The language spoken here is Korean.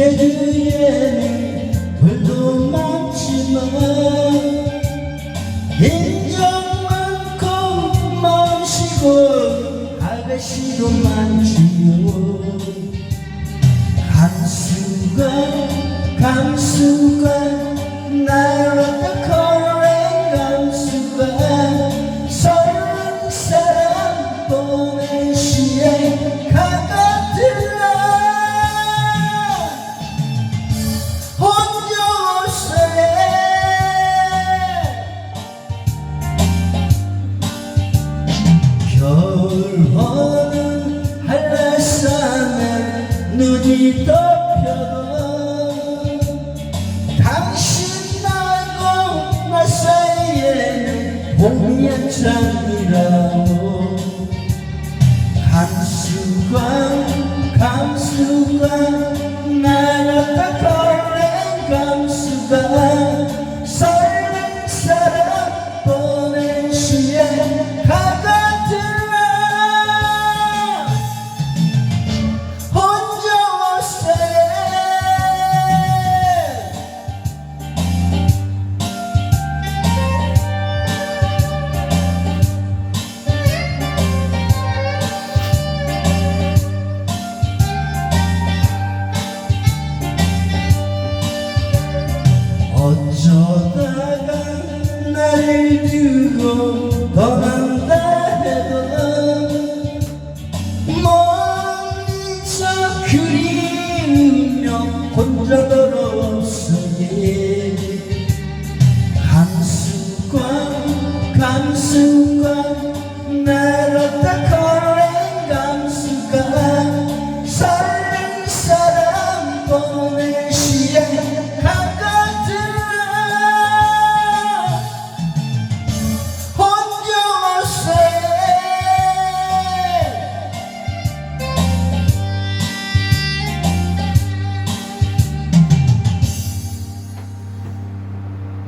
제주에는 돌도 많지만 인정 많고 마음시고 아가씨도 많지요. 감수가 감수가 나를 걸어 겨울호는 한라산에 눈이 덮여도 당신 나고 나 사이에는 봄이 한창이라고 저다가 나를 두고 떠난다 해도 멀리서 그리며 혼자 걸었으니 한숨과 감숨과 날았다 걸